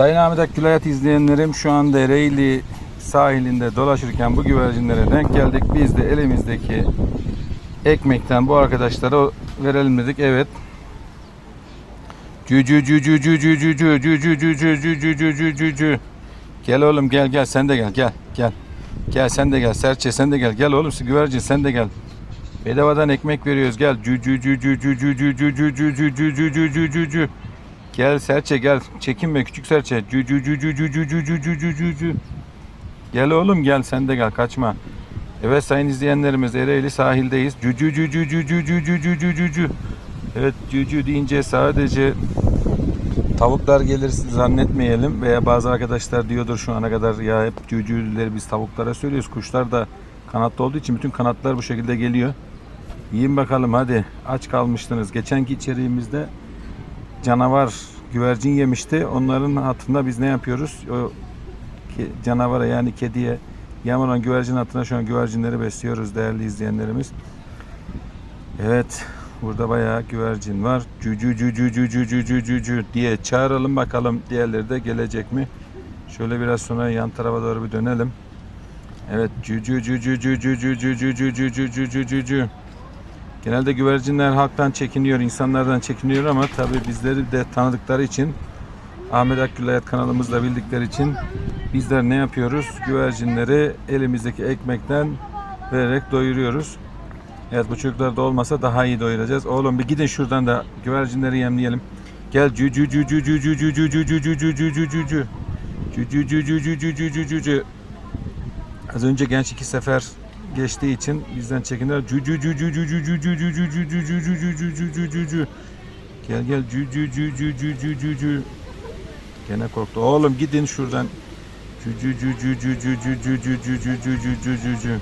Sayın Ahmet Akgülayat izleyenlerim şu anda Ereğli sahilinde dolaşırken bu güvercinlere denk geldik. Biz de elimizdeki ekmekten bu arkadaşlara verelim dedik. Evet. Cü cü cü cü cü cü cü cü cü cü cü cü cü cü cü cü cü cü. Gel oğlum gel gel sen de gel gel gel. Gel sen de gel Serçe sen de gel. Gel oğlum güvercin sen de gel. Bedavadan ekmek veriyoruz gel. Cü cü cü cü cü cü cü cü cü cü cü cü cü cü cü. Gel Serçe gel. Çekinme küçük Serçe. Cü cü cü cü cü cü cü cü cü cü cü cü. Gel oğlum gel sen de gel kaçma. Evet sayın izleyenlerimiz Ereğli sahildeyiz. Cü cü cü cü cü cü cü cü cü cü cü cü. Evet cü cü deyince sadece tavuklar gelir zannetmeyelim veya bazı arkadaşlar diyordur şu ana kadar ya hep cücüleri biz tavuklara söylüyoruz. Kuşlar da kanatlı olduğu için bütün kanatlar bu şekilde geliyor. Yiyin bakalım hadi aç kalmıştınız. Geçenki içeriğimizde canavar güvercin yemişti. Onların hatırında biz ne yapıyoruz? O canavara yani kediye yem güvercin hatırına şu an güvercinleri besliyoruz değerli izleyenlerimiz. Evet burada bayağı güvercin var. Cü cü cü cü cü cü cü cü cü cü diye çağıralım bakalım diğerleri de gelecek mi? Şöyle biraz sonra yan tarafa doğru bir dönelim. Evet cü cü cü cü cü cü cü cü cü Genelde güvercinler halktan çekiniyor, insanlardan çekiniyor ama tabii bizleri de tanıdıkları için Ahmet Akgülayat kanalımızla bildikleri için bizler ne yapıyoruz? Güvercinleri elimizdeki ekmekten vererek doyuruyoruz. Evet bu çocuklar da olmasa daha iyi doyuracağız. Oğlum bir gidin şuradan da güvercinleri yemleyelim. Gel cü cü cü cü cü cü cü cü cü cü cü cü cü cü. Cü cü cü cü cü cü cü cü cü cü. Az önce genç iki sefer geçtiği için bizden çekinler. Cü cü cü cü cü cü cü cü cü cü cü cü cü cü cü cü cü cü cü cü. Gel gel cü cü cü cü cü cü cü cü. Gene korktu. Oğlum gidin şuradan. Cü cü cü cü cü cü cü cü cü cü cü cü cü cü cü cü.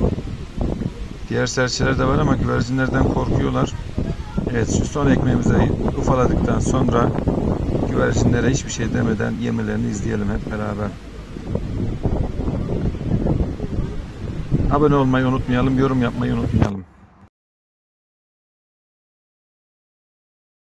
Diğer serçeler de var ama güvercinlerden korkuyorlar. Evet şu son ekmeğimizi ufaladıktan sonra güvercinlere hiçbir şey demeden yemelerini izleyelim hep beraber. Abone olmayı unutmayalım, yorum yapmayı unutmayalım.